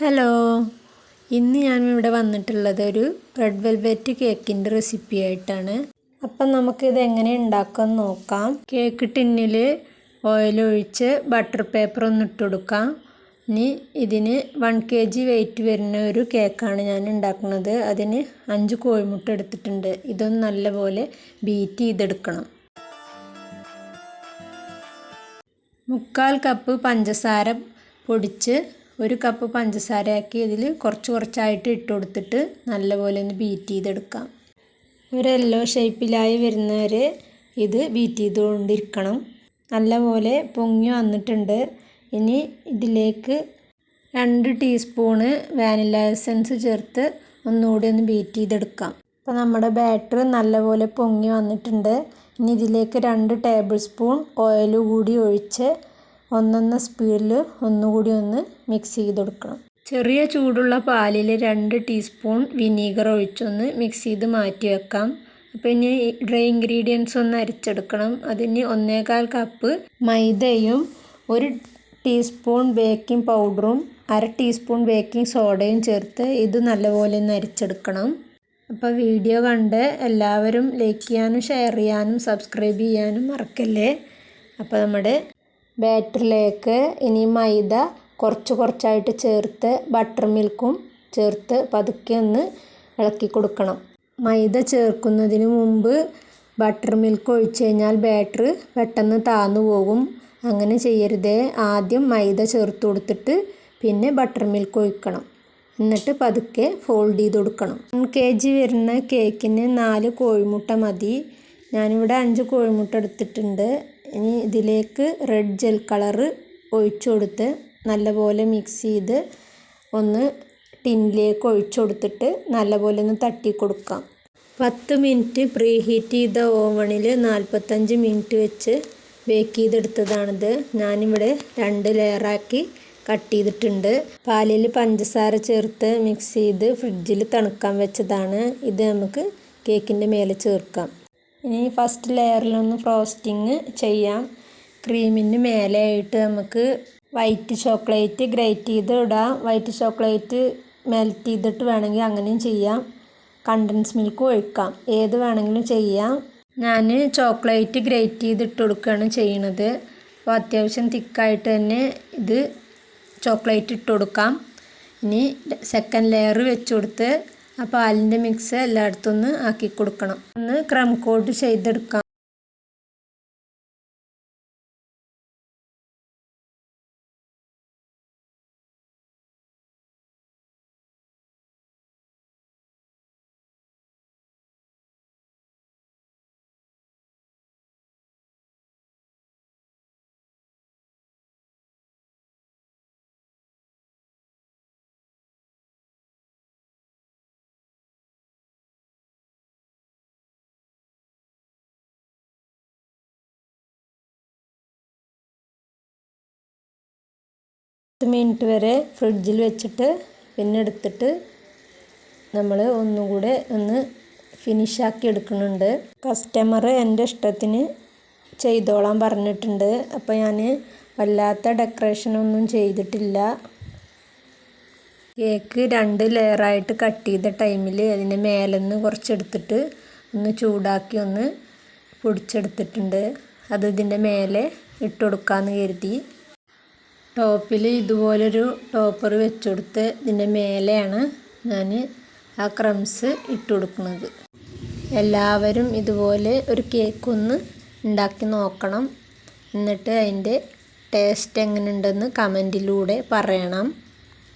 Hello. ഇന്ന് ഞാൻ ഇവിടെ വന്നിട്ടുള്ളത് ഒരു റെഡ് വെൽവെറ്റ് കേക്കിന്റെ റെസിപ്പി ആയിട്ടാണ്. അപ്പം നമുക്കിത് എങ്ങനെ ഉണ്ടാക്കാൻ നോക്കാം. കേക്ക് ടിന്നിൽ ഓയിലൊഴിച്ച് ബട്ടർ പേപ്പർ ഒന്ന് ഇട്ട് കൊടുക്കാം. ഇനി ഇതിന് വൺ കെ ജി വെയിറ്റ് വരുന്ന ഒരു കേക്കാണ് ഞാൻ ഉണ്ടാക്കുന്നത്. അതിന് അഞ്ച് കോഴിമുട്ട എടുത്തിട്ടുണ്ട്. ഇതൊന്ന് നല്ലപോലെ ബീറ്റ് ചെയ്തെടുക്കണം. മുക്കാൽ കപ്പ് പഞ്ചസാര പൊടിച്ച് ഒരു കപ്പ് പഞ്ചസാരയാക്കി ഇതിൽ കുറച്ച് കുറച്ചായിട്ട് ഇട്ട് കൊടുത്തിട്ട് നല്ലപോലെ ഒന്ന് ബീറ്റ് ചെയ്തെടുക്കാം. ഒരു യെല്ലോ ഷേപ്പിലായി വരുന്നവരെ ഇത് ബീറ്റ് ചെയ്തുകൊണ്ടിരിക്കണം. നല്ലപോലെ പൊങ്ങി വന്നിട്ടുണ്ട്. ഇനി ഇതിലേക്ക് രണ്ട് ടീസ്പൂണ് വാനില എസൻസ് ചേർത്ത് ഒന്നുകൂടി ഒന്ന് ബീറ്റ് ചെയ്തെടുക്കാം. അപ്പോൾ നമ്മുടെ ബാറ്റർ നല്ലപോലെ പൊങ്ങി വന്നിട്ടുണ്ട്. ഇനി ഇതിലേക്ക് രണ്ട് ടേബിൾ സ്പൂൺ ഓയിൽ കൂടി ഒഴിച്ച് ഒന്നൊന്ന സ്പീഡിൽ ഒന്നുകൂടി ഒന്ന് മിക്സ് ചെയ്ത് കൊടുക്കണം. ചെറിയ ചൂടുള്ള പാലിൽ രണ്ട് ടീസ്പൂൺ വിനീഗർ ഒഴിച്ചൊന്ന് മിക്സ് ചെയ്ത് മാറ്റി വെക്കാം. അപ്പോൾ ഇനി ഡ്രൈ ഇൻഗ്രീഡിയൻസ് ഒന്ന് അരിച്ചെടുക്കണം. അതിന് ഒന്നേകാൽ കപ്പ് മൈദയും ഒരു ടീസ്പൂൺ ബേക്കിംഗ് പൗഡറും അര ടീസ്പൂൺ ബേക്കിംഗ് സോഡയും ചേർത്ത് ഇത് നല്ലപോലെ ഒന്ന് അരിച്ചെടുക്കണം. അപ്പോൾ വീഡിയോ കണ്ട് എല്ലാവരും ലൈക്ക് ചെയ്യാനും ഷെയർ ചെയ്യാനും സബ്സ്ക്രൈബ് ചെയ്യാനും മറക്കല്ലേ? അപ്പോൾ നമ്മുടെ ബാറ്ററിലേക്ക് ഇനി മൈദ കുറച്ച് കുറച്ചായിട്ട് ചേർത്ത് ബട്ടർ മിൽക്കും ചേർത്ത് പതുക്കെ ഒന്ന് ഇളക്കി കൊടുക്കണം. മൈദ ചേർക്കുന്നതിന് മുമ്പ് ബട്ടർ മിൽക്ക് ഒഴിച്ച് കഴിഞ്ഞാൽ ബാറ്റർ പെട്ടെന്ന് താന്നു പോകും. അങ്ങനെ ചെയ്യരുതേ. ആദ്യം മൈദ ചേർത്ത് കൊടുത്തിട്ട് പിന്നെ ബട്ടർ മിൽക്ക് ഒഴിക്കണം. എന്നിട്ട് പതുക്കെ ഫോൾഡ് ചെയ്ത് കൊടുക്കണം. വൺ കെ ജി വരുന്ന കേക്കിന് നാല് കോഴിമുട്ട മതി. ഞാനിവിടെ അഞ്ച് കോഴിമുട്ട എടുത്തിട്ടുണ്ട്. ഇനി ഇതിലേക്ക് റെഡ് ജെൽ കളറ് ഒഴിച്ചു കൊടുത്ത് നല്ലപോലെ മിക്സ് ചെയ്ത് ഒന്ന് ടിന്നിലേക്ക് ഒഴിച്ചു കൊടുത്തിട്ട് നല്ലപോലെ ഒന്ന് തട്ടി കൊടുക്കാം. പത്ത് മിനിറ്റ് പ്രീ ഹീറ്റ് ചെയ്ത ഓവണിൽ നാൽപ്പത്തഞ്ച് മിനിറ്റ് വെച്ച് ബേക്ക് ചെയ്തെടുത്തതാണിത്. ഞാനിവിടെ രണ്ട് ലെയറാക്കി കട്ട് ചെയ്തിട്ടുണ്ട്. പാലിൽ പഞ്ചസാര ചേർത്ത് മിക്സ് ചെയ്ത് ഫ്രിഡ്ജിൽ തണുക്കാൻ വെച്ചതാണ്. ഇത് നമുക്ക് കേക്കിന്റെ മേലെ ചേർക്കാം. ഇനി ഫസ്റ്റ് ലെയറിലൊന്ന് ഫ്രോസ്റ്റിങ് ചെയ്യാം. ക്രീമിന് മേലെയായിട്ട് നമുക്ക് വൈറ്റ് ചോക്ലേറ്റ് ഗ്രേറ്റ് ചെയ്ത് ഇടാം. വൈറ്റ് ചോക്ലേറ്റ് മെൽറ്റ് ചെയ്തിട്ട് വേണമെങ്കിൽ അങ്ങനെയും ചെയ്യാം. കണ്ടൻസ് മിൽക്ക് ഒഴിക്കാം. ഏത് വേണമെങ്കിലും ചെയ്യാം. ഞാൻ ചോക്ലേറ്റ് ഗ്രേറ്റ് ചെയ്തിട്ട് കൊടുക്കുകയാണ് ചെയ്യണത്. അപ്പോൾ അത്യാവശ്യം തിക്കായിട്ട് തന്നെ ഇത് ചോക്ലേറ്റ് ഇട്ട് കൊടുക്കാം. ഇനി സെക്കൻഡ് ലെയർ വെച്ച് കൊടുത്ത് ആ പാലിന്റെ മിക്സ് എല്ലായിടത്തും ഒന്ന് ആക്കി കൊടുക്കണം ഒന്ന് ക്രം കോട്ട് ചെയ്തെടുക്കാം. പത്ത് മിനിറ്റ് വരെ ഫ്രിഡ്ജിൽ വെച്ചിട്ട് പിന്നെ എടുത്തിട്ട് നമ്മൾ ഒന്നും കൂടെ ഒന്ന് ഫിനിഷാക്കി എടുക്കുന്നുണ്ട്. കസ്റ്റമർ എന്റെ ഇഷ്ടത്തിന് ചെയ്തോളാൻ പറഞ്ഞിട്ടുണ്ട്. അപ്പോൾ ഞാൻ വല്ലാത്ത ഡെക്കറേഷനൊന്നും ചെയ്തിട്ടില്ല. കേക്ക് രണ്ട് ലെയറായിട്ട് കട്ട് ചെയ്ത ടൈമിൽ അതിന്റെ മേലെന്ന് കുറച്ചെടുത്തിട്ട് ഒന്ന് ചൂടാക്കി ഒന്ന് പൊടിച്ചെടുത്തിട്ടുണ്ട്. അത് ഇതിന്റെ മേലെ ഇട്ട് കൊടുക്കാമെന്ന് കരുതി. ടോപ്പിൽ ഇതുപോലൊരു ടോപ്പർ വെച്ച് ഇതിന്റെ മേലെയാണ് ഞാൻ ആ ക്രംസ് ഇട്ട് കൊടുക്കുന്നത് എല്ലാവരും ഇതുപോലെ ഒരു കേക്ക് ഒന്ന് ഉണ്ടാക്കി നോക്കണം. എന്നിട്ട് അതിന്റെ ടേസ്റ്റ് എങ്ങനെയുണ്ടെന്ന് കമന്റിലൂടെ പറയണം.